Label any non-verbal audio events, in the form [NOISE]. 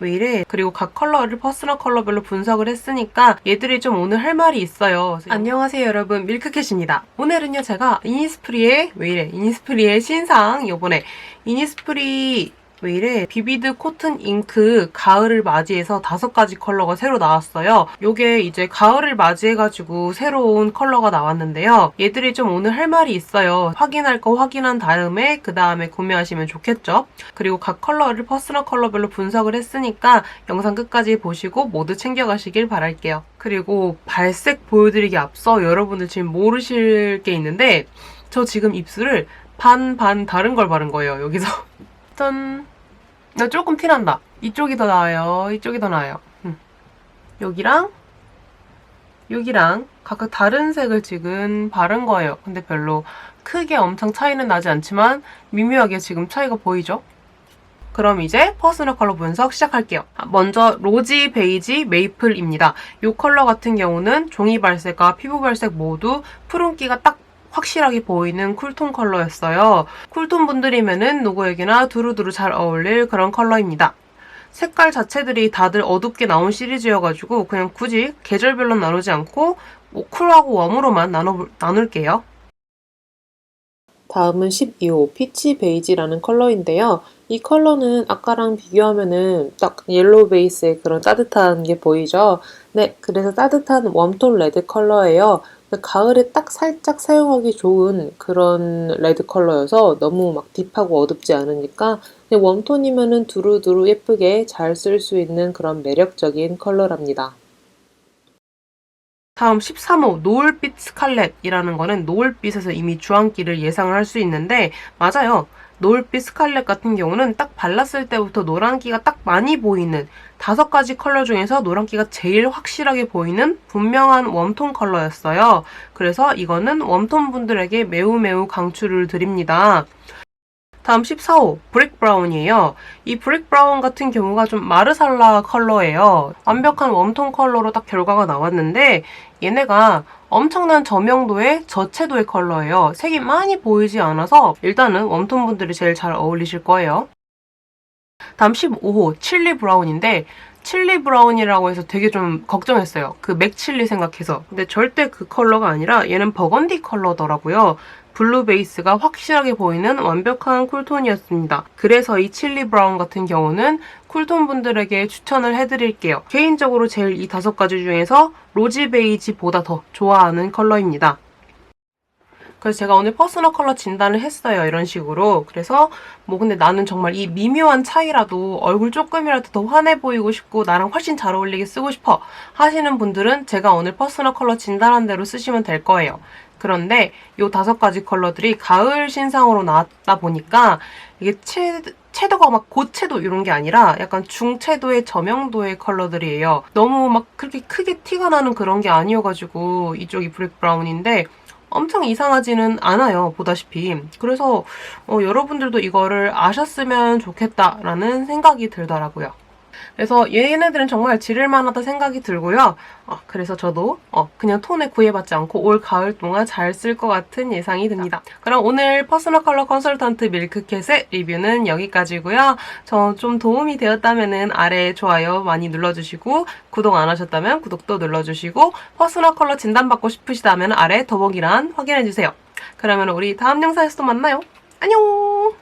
왜 이래? 그리고 각 컬러를 퍼스널 컬러별로 분석을 했으니까 얘들이 좀 오늘 할 말이 있어요. 안녕하세요 여러분 밀크캣입니다. 오늘은요 제가 이니스프리의 왜 이래? 이니스프리의 신상 요번에 이니스프리 왜 이래? 비비드 코튼 잉크 가을을 맞이해서 다섯 가지 컬러가 새로 나왔어요. 요게 이제 가을을 맞이해가지고 새로운 컬러가 나왔는데요. 얘들이 좀 오늘 할 말이 있어요. 확인할 거 확인한 다음에 그 다음에 구매하시면 좋겠죠. 그리고 각 컬러를 퍼스널 컬러별로 분석을 했으니까 영상 끝까지 보시고 모두 챙겨가시길 바랄게요. 그리고 발색 보여드리기 앞서 여러분들 지금 모르실 게 있는데 저 지금 입술을 반반 다른 걸 바른 거예요. 여기서 [LAUGHS] 짠. 나 조금 티난다. 이쪽이 더 나아요. 이쪽이 더 나아요. 음. 여기랑 여기랑 각각 다른 색을 지금 바른 거예요. 근데 별로 크게 엄청 차이는 나지 않지만 미묘하게 지금 차이가 보이죠? 그럼 이제 퍼스널 컬러 분석 시작할게요. 아, 먼저 로지 베이지 메이플입니다. 이 컬러 같은 경우는 종이 발색과 피부 발색 모두 푸른기가 딱 확실하게 보이는 쿨톤 컬러였어요. 쿨톤 분들이면은 누구에게나 두루두루 잘 어울릴 그런 컬러입니다. 색깔 자체들이 다들 어둡게 나온 시리즈여가지고 그냥 굳이 계절별로 나누지 않고 뭐 쿨하고 웜으로만 나눠, 나눌게요. 다음은 12호 피치 베이지라는 컬러인데요. 이 컬러는 아까랑 비교하면은 딱 옐로우 베이스의 그런 따뜻한 게 보이죠? 네, 그래서 따뜻한 웜톤 레드 컬러예요. 가을에 딱 살짝 사용하기 좋은 그런 레드 컬러여서 너무 막 딥하고 어둡지 않으니까 웜톤이면은 두루두루 예쁘게 잘 쓸 수 있는 그런 매력적인 컬러랍니다. 다음 13호 노을빛 스칼렛이라는 거는 노을빛에서 이미 주황기를 예상을 할 수 있는데 맞아요. 노을빛 스칼렛 같은 경우는 딱 발랐을 때부터 노란기가 딱 많이 보이는 다섯 가지 컬러 중에서 노란기가 제일 확실하게 보이는 분명한 웜톤 컬러였어요. 그래서 이거는 웜톤 분들에게 매우 매우 강추를 드립니다. 다음 14호 브릭 브라운이에요. 이 브릭 브라운 같은 경우가 좀 마르살라 컬러예요. 완벽한 웜톤 컬러로 딱 결과가 나왔는데 얘네가 엄청난 저명도의 저채도의 컬러예요. 색이 많이 보이지 않아서 일단은 웜톤 분들이 제일 잘 어울리실 거예요. 다음 15호 칠리 브라운인데 칠리 브라운이라고 해서 되게 좀 걱정했어요. 그 맥칠리 생각해서. 근데 절대 그 컬러가 아니라 얘는 버건디 컬러더라고요. 블루 베이스가 확실하게 보이는 완벽한 쿨톤이었습니다. 그래서 이 칠리 브라운 같은 경우는 쿨톤 분들에게 추천을 해드릴게요. 개인적으로 제일 이 다섯 가지 중에서 로지 베이지보다 더 좋아하는 컬러입니다. 그래서 제가 오늘 퍼스널 컬러 진단을 했어요. 이런 식으로. 그래서 뭐 근데 나는 정말 이 미묘한 차이라도 얼굴 조금이라도 더 환해 보이고 싶고 나랑 훨씬 잘 어울리게 쓰고 싶어 하시는 분들은 제가 오늘 퍼스널 컬러 진단한 대로 쓰시면 될 거예요. 그런데 이 다섯 가지 컬러들이 가을 신상으로 나왔다 보니까 이게 채, 채도가 막 고채도 이런 게 아니라 약간 중채도의 저명도의 컬러들이에요. 너무 막 그렇게 크게 티가 나는 그런 게 아니어가지고 이쪽이 브렉 브라운인데 엄청 이상하지는 않아요, 보다시피. 그래서 어, 여러분들도 이거를 아셨으면 좋겠다라는 생각이 들더라고요. 그래서 얘네들은 정말 지를만하다 생각이 들고요. 어, 그래서 저도 어, 그냥 톤에 구애받지 않고 올 가을 동안 잘 쓸 것 같은 예상이 듭니다. 그럼 오늘 퍼스널 컬러 컨설턴트 밀크캣의 리뷰는 여기까지고요. 저 좀 도움이 되었다면 아래 좋아요 많이 눌러주시고 구독 안 하셨다면 구독도 눌러주시고 퍼스널 컬러 진단받고 싶으시다면 아래 더보기란 확인해주세요. 그러면 우리 다음 영상에서 또 만나요. 안녕!